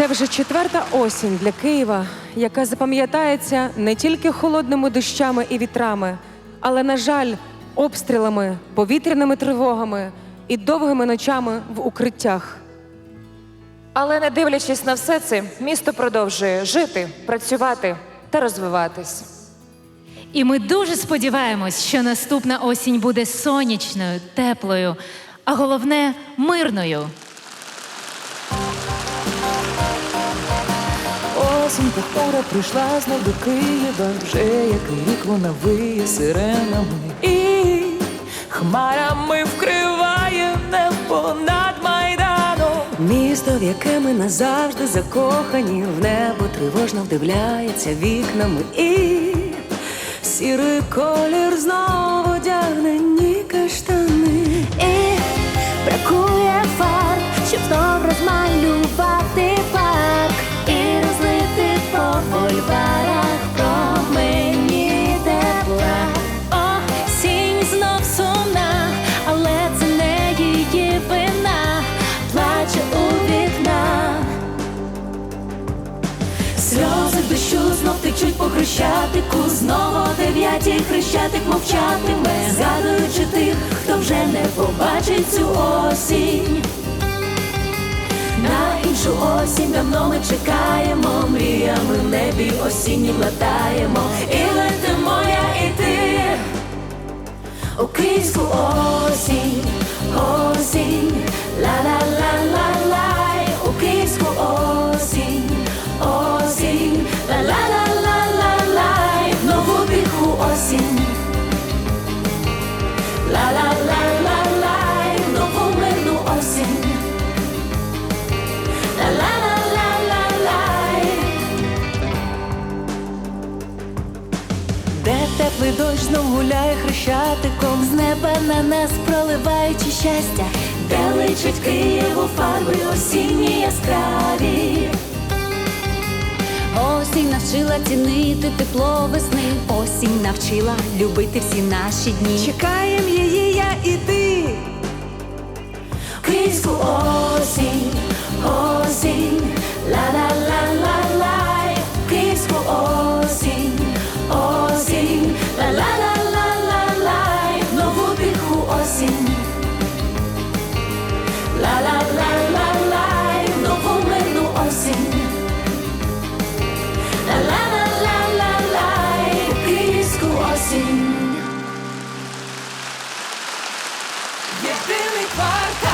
Це вже четверта осінь для Києва, яка запам'ятається не тільки холодними дощами і вітрами, але, на жаль, обстрілами, повітряними тривогами і довгими ночами в укриттях. Але не дивлячись на все це, місто продовжує жити, працювати та розвиватись. І ми дуже сподіваємось, що наступна осінь буде сонячною, теплою, а головне мирною. Осінь похмура прийшла знов до Києва, вже як рік вона виє сиренами і хмарами вкриває небо над майданом. Місто, в яке ми назавжди закохані, в небо тривожно вдивляється вікнами і сірий колір знову одягнені каштани. І бракує фарб, щоб знов розмалювати Сльози дощу знов течуть по хрещатику, знову дев'ятій хрещатик мовчатиме, згадуючи тих, хто вже не побачить цю осінь. На іншу осінь давно ми чекаємо, мріями в небі осінні латаємо, і летимо я і ти у київську осінь, теплий дощ знов гуляє хрещатиком. З неба на нас проливаючи щастя, де личить Києву фарби осінні яскраві. Осінь навчила цінити тепло весни. Осінь навчила любити всі наші дні. Чекаєм її, я і ти. Київську осінь, осінь. цілий квартал.